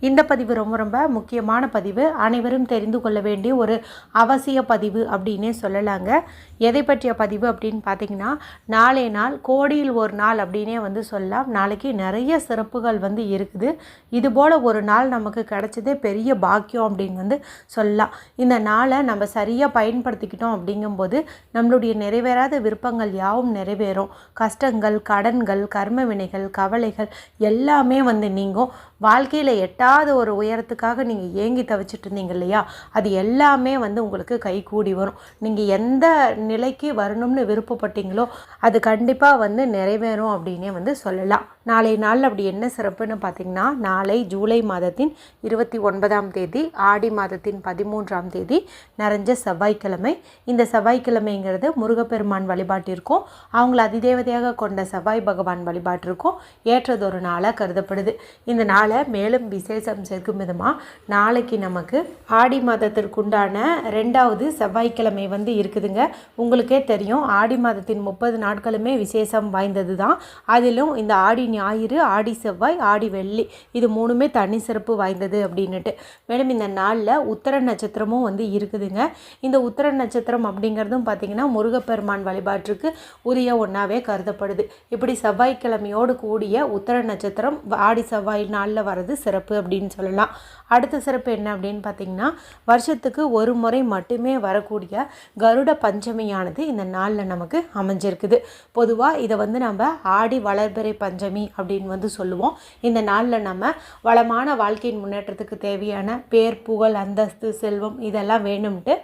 இந்த பதிவு ரொம்ப ரொம்ப முக்கியமான பதிவு. அனைவரும் தெரிந்து கொள்ள வேண்டிய ஒரு அவசிய பதிவு அப்படின்னே சொல்லலாங்க. எதை பற்றிய பதிவு அப்படின்னு பார்த்தீங்கன்னா நாளே நாள் கோடியில் ஒரு நாள் அப்படின்னே வந்து சொல்லலாம். நாளைக்கு நிறைய சிறப்புகள் வந்து இருக்குது. இது போல் ஒரு நாள் நமக்கு கிடைச்சதே பெரிய பாக்கியம் அப்படின்னு வந்து சொல்லலாம். இந்த நாளை நம்ம சரியாக பயன்படுத்திக்கிட்டோம் அப்படிங்கும்போது நம்மளுடைய நிறைவேறாத விருப்பங்கள் யாவும் நிறைவேறும். கஷ்டங்கள் கடன்கள் கர்ம வினைகள் கவலைகள் எல்லாமே வந்து நீங்கும். வாழ்க்கையில் எட்டாத ஒரு உயரத்துக்காக நீங்கள் ஏங்கி தவிச்சிட்டு இருந்தீங்க இல்லையா? அது எல்லாமே வந்து உங்களுக்கு கை கூடி வரும். நீங்கள் எந்த நிலைக்கு வரணும்னு விருப்பப்பட்டீங்களோ அது கண்டிப்பாக வந்து நிறைவேறும் அப்படின்னே வந்து சொல்லலாம். நாளை நாள் அப்படி என்ன சிறப்புன்னு பார்த்தீங்கன்னா நாளை ஜூலை மாதத்தின் இருபத்தி ஒன்பதாம் தேதி ஆடி மாதத்தின் பதிமூன்றாம் தேதி நிறைஞ்ச செவ்வாய்க்கிழமை. இந்த செவ்வாய்க்கிழமைங்கிறது முருகப்பெருமான் வழிபாட்டிற்கும் அவங்கள அதிதேவதையாக கொண்ட செவ்வாய் பகவான் வழிபாட்டிற்கும் ஏற்றதொரு நாளாக கருதப்படுது. இந்த நாளை மேலும் விசேஷம் சேர்க்கும் விதமாக நாளைக்கு நமக்கு ஆடி மாதத்திற்குண்டான ரெண்டாவது செவ்வாய்க்கிழமை வந்து இருக்குதுங்க. உங்களுக்கே தெரியும் ஆடி மாதத்தின் முப்பது நாட்களுமே விசேஷம் வாய்ந்தது தான் அதிலும் இந்த ஆடி ஞாயிறு ஆடி செவ்வாய் ஆடி வெள்ளி. இது மூணுமே தனி சிறப்பு வாய்ந்தது அப்படின்னுட்டு. மேலும் இந்த நாளில் உத்தர நட்சத்திரமும் வந்து இருக்குதுங்க. இந்த உத்தர நட்சத்திரம் அப்படிங்கிறதும் பார்த்திங்கன்னா முருகப்பெருமான் வழிபாட்டிற்கு உரிய ஒன்றாவே கருதப்படுது. இப்படி செவ்வாய்க்கிழமையோடு கூடிய உத்தர நட்சத்திரம் ஆடி செவ்வாய் நாளில் வர்றது சிறப்பு அப்படின்னு சொல்லலாம். அடுத்த சிறப்பு என்ன அப்படின்னு பார்த்தீங்கன்னா வருஷத்துக்கு ஒரு முறை மட்டுமே வரக்கூடிய கருட பஞ்சமியானது இந்த நாளில் நமக்கு அமைஞ்சிருக்குது. பொதுவாக இதை வந்து நம்ம ஆடி வளர்பிறை பஞ்சமி அப்படின்னு வந்து சொல்லுவோம். இந்த நாளில் நம்ம வளமான வாழ்க்கையின் முன்னேற்றத்துக்கு தேவையான பேர் புகழ் அந்தஸ்து செல்வம் இதெல்லாம் வேணும்ட்டு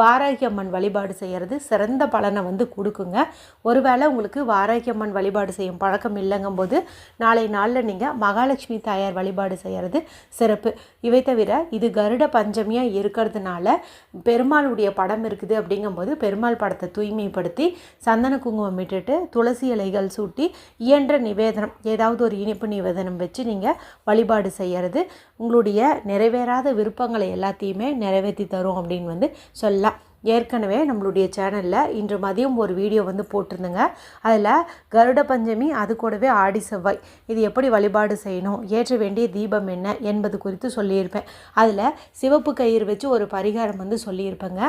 வாராகி அம்மன் வழிபாடு செய்கிறது சிறந்த பலனை வந்து கொடுக்குங்க. ஒருவேளை உங்களுக்கு வாராகி அம்மன் வழிபாடு செய்யும் பழக்கம் இல்லைங்கும்போது நாளை நாளில் நீங்கள் மகாலட்சுமி தாயார் வழிபாடு செய்கிறது சிறப்பு. இவை தவிர இது கருட பஞ்சமியாக இருக்கிறதுனால பெருமாளுடைய படம் இருக்குது அப்படிங்கும்போது பெருமாள் படத்தை தூய்மைப்படுத்தி சந்தன குங்குமம் விட்டுட்டு துளசி இலைகள் சூட்டி இயன்ற நிவேதனம் ஏதாவது ஒரு இனிப்பு நிவேதனம் வச்சு நீங்கள் வழிபாடு செய்கிறது உங்களுடைய நிறைவேறாத விருப்பங்களை எல்லாத்தையுமே நிறைவேற்றி தரும் அப்படின்னு வந்து சொல்லலாம். ஏற்கனவே நம்மளுடைய சேனலில் இன்று மதியம் ஒரு வீடியோ வந்து போட்டிருந்தேங்க. அதில் கருட பஞ்சமி அது கூடவே ஆடி செவ்வாய் இது எப்படி வழிபாடு செய்யணும் ஏற்ற வேண்டிய தீபம் என்ன என்பது குறித்து சொல்லியிருப்பேன். அதில் சிவப்பு கயிறு வச்சு ஒரு பரிகாரம் வந்து சொல்லியிருப்பேங்க.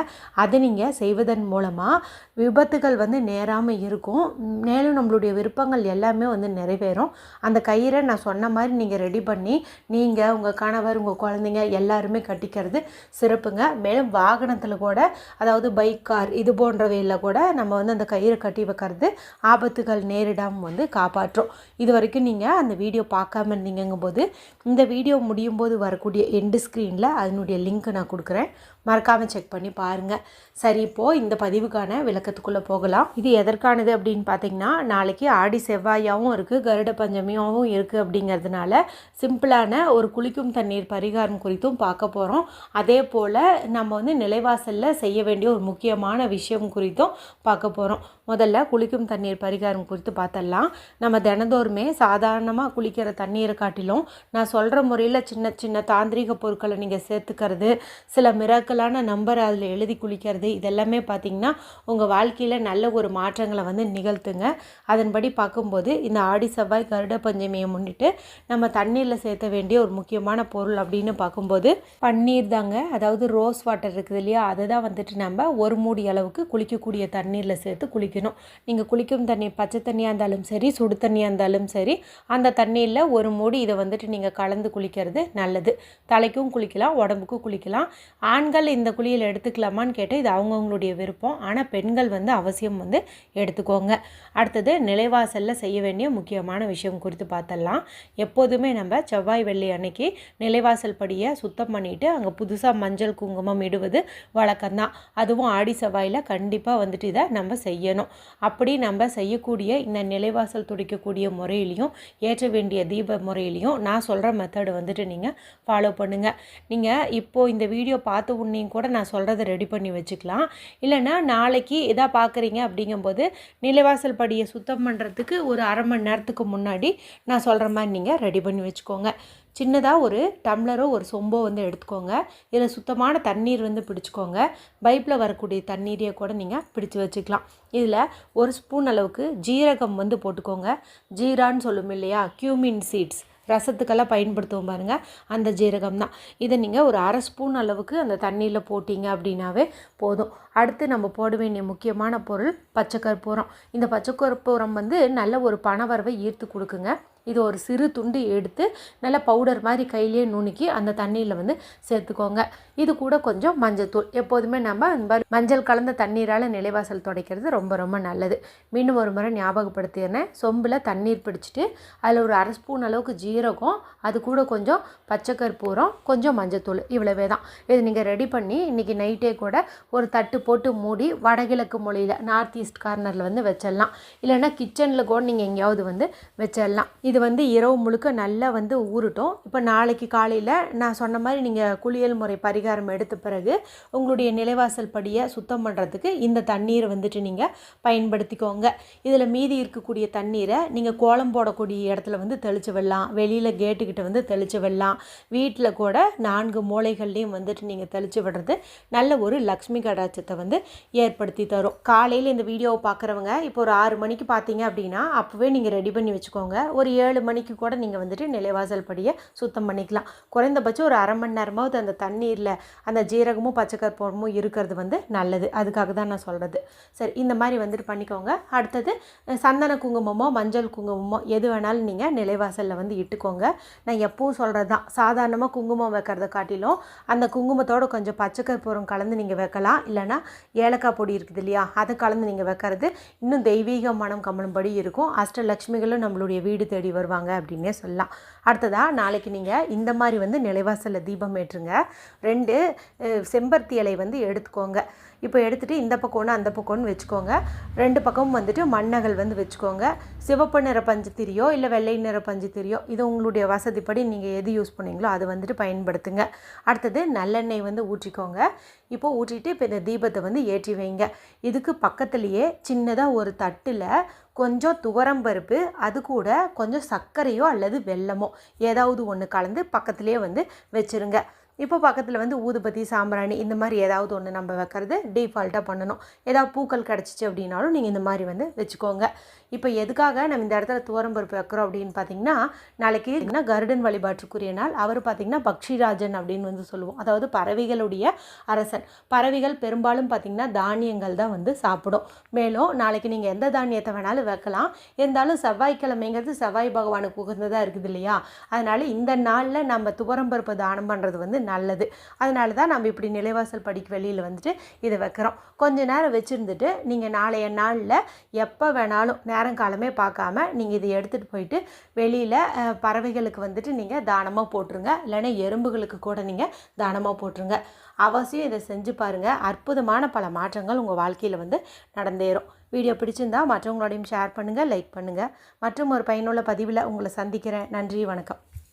அதை நீங்கள் செய்வதன் மூலமாக விபத்துகள் வந்து நேராமல் இருக்கும். மேலும் நம்மளுடைய விருப்பங்கள் எல்லாமே வந்து நிறைவேறும். அந்த கயிறை நான் சொன்ன மாதிரி நீங்கள் ரெடி பண்ணி நீங்கள் உங்கள் கணவர் உங்கள் குழந்தைங்க எல்லாருமே கட்டிக்கிறது சிறப்புங்க. மேலும் வாகனத்தில் கூட அதாவது பைக் கார் இது போன்றவையில் கூட நம்ம வந்து அந்த கயிறு கட்டி வைக்கிறது ஆபத்துகள் நேரிடாமல் வந்து காப்பாற்றும். இது வரைக்கும் நீங்கள் அந்த வீடியோ பார்க்காம இருந்தீங்கும்போது இந்த வீடியோ முடியும் போது வரக்கூடிய எண்டு ஸ்க்ரீனில் அதனுடைய லிங்க் நான் கொடுக்குறேன். மறக்காமல் செக் பண்ணி பாருங்கள் சரி இப்போது இந்த பதிவுக்கான விளக்கத்துக்குள்ளே போகலாம். இது எதற்கானது அப்படின்னு பார்த்தீங்கன்னா நாளைக்கு ஆடி செவ்வாயாகவும் இருக்குது கருட பஞ்சமியாகவும் இருக்குது அப்படிங்கிறதுனால சிம்பிளான ஒரு குளிக்கும் தண்ணீர் பரிகாரம் குறித்தும் பார்க்க போகிறோம் அதே போல் நம்ம வந்து நிலைவாசலில் செய்ய வேண்டிய ஒரு முக்கியமான விஷயம் குறித்தும் பார்க்க போகிறோம் முதல்ல குளிக்கும் தண்ணீர் பரிகாரம் குறித்து பார்த்தலாம் நம்ம தினந்தோறுமே சாதாரணமாக குளிக்கிற தண்ணீரை காட்டிலும் நான் சொல்கிற முறையில் சின்ன சின்ன தாந்திரிக பொருட்களை நீங்கள் சேர்த்துக்கிறது சில மிராக்கலான நம்பர் அதில் எழுதி குளிக்கிறது இதெல்லாமே பார்த்திங்கன்னா உங்கள் வாழ்க்கையில் நல்ல ஒரு மாற்றங்களை வந்து நிகழ்த்துங்க. அதன்படி பார்க்கும்போது இந்த ஆடி செவ்வாய் கருட பஞ்சமியை முன்னிட்டு நம்ம தண்ணீரில் சேர்த்த வேண்டிய ஒரு முக்கியமான பொருள் அப்படின்னு பார்க்கும்போது பன்னீர் தாங்க. அதாவது ரோஸ் வாட்டர் இருக்குது இல்லையா? அதை தான் வந்துட்டு நம்ம ஒரு மூடி அளவுக்கு குளிக்கக்கூடிய தண்ணீரில் சேர்த்து குளிக்கணும். நீங்கள் குளிக்கும் தண்ணி பச்சை தண்ணியாக இருந்தாலும் சரி சுடு தண்ணியாக இருந்தாலும் சரி அந்த தண்ணியில் ஒரு மூடி இதை வந்துட்டு நீங்கள் கலந்து குளிக்கிறது நல்லது. தலைக்கும் குளிக்கலாம் உடம்புக்கும் குளிக்கலாம். ஆண்கள் இந்த குளியல் எடுத்துக்கலாமான்னு கேட்டால் இது அவங்கவுங்களுடைய விருப்பம். ஆனால் பெண்கள் வந்து அவசியம் வந்து எடுத்துக்கோங்க. அடுத்தது நிலைவாசலில் செய்ய வேண்டிய முக்கியமான விஷயம் குறித்து பார்த்தலாம் எப்போதுமே நம்ம செவ்வாய் வெள்ளி அன்னைக்கு நிலைவாசல் படியை சுத்தம் பண்ணிவிட்டு அங்கே புதுசாக மஞ்சள் குங்குமம் இடுவது வழக்கம்தான். அதுவும் ஆடி செவ்வாயில் கண்டிப்பாக வந்துட்டு இதை நம்ம செய்யணும். அப்படி நம்ம செய்யக்கூடிய இந்த நிலைவாசல் துடைக்கக்கூடிய முறையிலையும் ஏற்ற வேண்டிய தீப முறையிலையும் நான் சொல்கிற மெத்தடு வந்துட்டு நீங்கள் ஃபாலோ பண்ணுங்கள் நீங்கள் இப்போது இந்த வீடியோ பார்த்த உடனே பண்ணி கூட நான் சொல்கிறத ரெடி பண்ணி வச்சுக்கலாம். இல்லைன்னா நாளைக்கு இதாக பார்க்குறீங்க அப்படிங்கும்போது நிலைவாசல் படியை சுத்தம் பண்ணுறதுக்கு ஒரு அரை மணி நேரத்துக்கு முன்னாடி நான் சொல்கிற மாதிரி நீங்கள் ரெடி பண்ணி வச்சுக்கோங்க. சின்னதாக ஒரு டம்ளரோ ஒரு சொம்போ வந்து எடுத்துக்கோங்க. இதில் சுத்தமான தண்ணீர் வந்து பிடிச்சிக்கோங்க. பைப்பில் வரக்கூடிய தண்ணீரையே கூட நீங்கள் பிடிச்சி வச்சுக்கலாம். இதில் ஒரு ஸ்பூன் அளவுக்கு ஜீரகம் வந்து போட்டுக்கோங்க. ஜீரான்னு சொல்லும் இல்லையா? கியூமின் சீட்ஸ் ரசத்துக்கெல்லாம் பயன்படுத்துவோம் பாருங்கள் அந்த ஜீரகம் தான் இதை நீங்கள் ஒரு அரை ஸ்பூன் அளவுக்கு அந்த தண்ணியில் போட்டிங்க அப்படின்னாவே போதும். அடுத்து நம்ம போட வேண்டிய முக்கியமான பொருள் பச்சை கற்பூரம் இந்த பச்சை கற்பூரம் வந்து நல்ல ஒரு பணவரவை ஈர்த்து கொடுக்குங்க. இது ஒரு சிறு துண்டு எடுத்து நல்லா பவுடர் மாதிரி கையிலேயே நுணுக்கி அந்த தண்ணியில் வந்து சேர்த்துக்கோங்க. இது கூட கொஞ்சம் மஞ்சள்தூள் எப்போதுமே நம்ம இந்த மாதிரி மஞ்சள் கலந்த தண்ணீரால் நிலைவாசல் துடைக்கிறது ரொம்ப ரொம்ப நல்லது. மீண்டும் ஒரு முறை ஞாபகப்படுத்திடுறேன். சொம்பில் தண்ணீர் பிடிச்சிட்டு அதில் ஒரு அரை ஸ்பூன் அளவுக்கு ஜீரகம் அது கூட கொஞ்சம் பச்சை கற்பூரம் கொஞ்சம் மஞ்சத்தூள். இவ்வளவே தான். இது நீங்கள் ரெடி பண்ணி இன்றைக்கி நைட்டே கூட ஒரு தட்டு போட்டு மூடி வடகிழக்கு மொழியில் நார்த் ஈஸ்ட் கார்னரில் வந்து வச்சிடலாம். இல்லைன்னா கிச்சனில் கூட நீங்கள் எங்கேயாவது வந்து வச்சிடலாம். இது இது வந்து இரவு முழுக்க நல்லா வந்து ஊறட்டும். இப்போ நாளைக்கு காலையில் நான் சொன்ன மாதிரி நீங்கள் குளியல் முறை பரிகாரம் எடுத்த பிறகு உங்களுடைய நிலைவாசல் படியை சுத்தம் பண்ணுறதுக்கு இந்த தண்ணீரை வந்துட்டு நீங்கள் பயன்படுத்திக்கோங்க. இதில் மீதி இருக்கக்கூடிய தண்ணீரை நீங்கள் கோலம் போடக்கூடிய இடத்துல வந்து தெளித்து விடலாம். வெளியில் கேட்டுக்கிட்ட வந்து தெளித்து விடலாம். வீட்டில் கூட நான்கு மூளைகள்லேயும் வந்துட்டு நீங்கள் தெளித்து விடுறது நல்ல ஒரு லக்ஷ்மி கடாச்சத்தை வந்து ஏற்படுத்தி தரும். காலையில் இந்த வீடியோவை பார்க்குறவங்க இப்போ ஒரு ஆறு மணிக்கு பார்த்தீங்க அப்படின்னா அப்போவே நீங்கள் ரெடி பண்ணி வச்சுக்கோங்க. ஒரு ஏழு ஏழு மணிக்கு கூட நீங்கள் வந்துட்டு நிலைவாசல் படியை சுத்தம் பண்ணிக்கலாம். குறைந்தபட்சம் ஒரு அரை மணி நேரமாவது அந்த தண்ணீரில் அந்த ஜீரகமும் பச்சைக்கற்பூரமும் இருக்கிறது வந்து நல்லது. அதுக்காக தான் நான் சொல்கிறது சரி இந்த மாதிரி வந்துட்டு பண்ணிக்கோங்க. அடுத்தது சந்தன குங்குமமோ மஞ்சள் குங்குமமோ எது வேணாலும் நீங்கள் நிலைவாசலில் வந்து இட்டுக்கோங்க. நான் எப்பவும் சொல்கிறது தான். சாதாரணமாக குங்குமம் வைக்கிறத காட்டிலும் அந்த குங்குமத்தோடு கொஞ்சம் பச்சைக்கற்பூரம் கலந்து நீங்கள் வைக்கலாம். இல்லைனா ஏலக்காய் பொடி இருக்குது இல்லையா அதை கலந்து நீங்கள் வைக்கிறது இன்னும் தெய்வீக மனம் கமலும்படி இருக்கும். அஷ்டலக்ஷ்மிகளும் நம்மளுடைய வீடு தேடி வருவாங்க அப்படின்னே சொல்லலாம். அடுத்ததாக நாளைக்கு நீங்கள் இந்த மாதிரி வந்து நிலைவாசலில் தீபம் ஏற்றுங்க. ரெண்டு செம்பருத்தி இலை வந்து எடுத்துக்கோங்க. இப்போ எடுத்துகிட்டு இந்த பக்கம் அந்த பக்கம்னு வச்சுக்கோங்க. ரெண்டு பக்கமும் வந்துட்டு மண்ணகல் வந்து வச்சுக்கோங்க. சிவப்பு நிற பஞ்சுத்திரியோ இல்லை வெள்ளை நிற பஞ்சுத்திரியோ இது உங்களுடைய வசதிப்படி நீங்கள் எது யூஸ் பண்ணீங்களோ அதை வந்துட்டு பயன்படுத்துங்க. அடுத்தது நல்லெண்ணெய் வந்து ஊற்றிக்கோங்க. இப்போ ஊற்றிட்டு இப்போ இந்த தீபத்தை வந்து ஏற்றி வைங்க. இதுக்கு பக்கத்துலேயே சின்னதாக ஒரு தட்டில் கொஞ்சம் துவரம்பருப்பு அது கூட கொஞ்சம் சர்க்கரையோ அல்லது வெல்லமோ ஏதாவது ஒன்று கலந்து பக்கத்துலேயே வந்து வச்சுருங்க. இப்போ பக்கத்தில் வந்து ஊதுபத்தி சாம்பிராணி இந்த மாதிரி ஏதாவது ஒன்று நம்ம வைக்கிறது டிஃபால்ட்டாக பண்ணணும். ஏதாவது பூக்கள் கிடச்சிச்சு அப்படின்னாலும் நீங்கள் இந்த மாதிரி வந்து வச்சுக்கோங்க. இப்போ எதுக்காக நம்ம இந்த இடத்துல துவரம்பருப்பு வைக்கிறோம் அப்படின்னு பார்த்தீங்கன்னா நாளைக்கு என்ன கருடன் வழிபாட்டுக்குரிய நாள் அவர் பார்த்திங்கன்னா பக்ஷிராஜன் அப்படின்னு வந்து சொல்லுவோம். அதாவது பறவைகளுடைய அரசன். பறவைகள் பெரும்பாலும் பார்த்திங்கன்னா தானியங்கள் தான் வந்து சாப்பிடும். மேலும் நாளைக்கு நீங்கள் எந்த தானியத்தை வேணாலும் வைக்கலாம். இருந்தாலும் செவ்வாய்க்கிழமைங்கிறது செவ்வாய் பகவானுக்கு உகந்ததாக இருக்குது இல்லையா? அதனால் இந்த நாளில் நம்ம துவரம்பருப்பு தானம் பண்ணுறது வந்து நல்லது. அதனால தான் நம்ம இப்படி நிலைவாசல் படிக்கு வெளியில் வந்துட்டு இதை வைக்கிறோம். கொஞ்ச நேரம் வச்சுருந்துட்டு நீங்கள் நாளைய நாளில் எப்போ வேணாலும் நேரம் காலமே பார்க்காம நீங்கள் இதை எடுத்துகிட்டு போயிட்டு வெளியில் பறவைகளுக்கு வந்துட்டு நீங்கள் தானமாக போட்டுருங்க. இல்லைன்னா எறும்புகளுக்கு கூட நீங்கள் தானமாக போட்டுருங்க. அவசியம் இதை செஞ்சு பாருங்கள் அற்புதமான பல மாற்றங்கள் உங்கள் வாழ்க்கையில் வந்து நடந்தேறும். வீடியோ பிடிச்சிருந்தா மற்றவங்களோடையும் ஷேர் பண்ணுங்கள் லைக் பண்ணுங்கள் மற்றும் ஒரு பயனுள்ள பதிவில் உங்களை சந்திக்கிறேன். நன்றி வணக்கம்.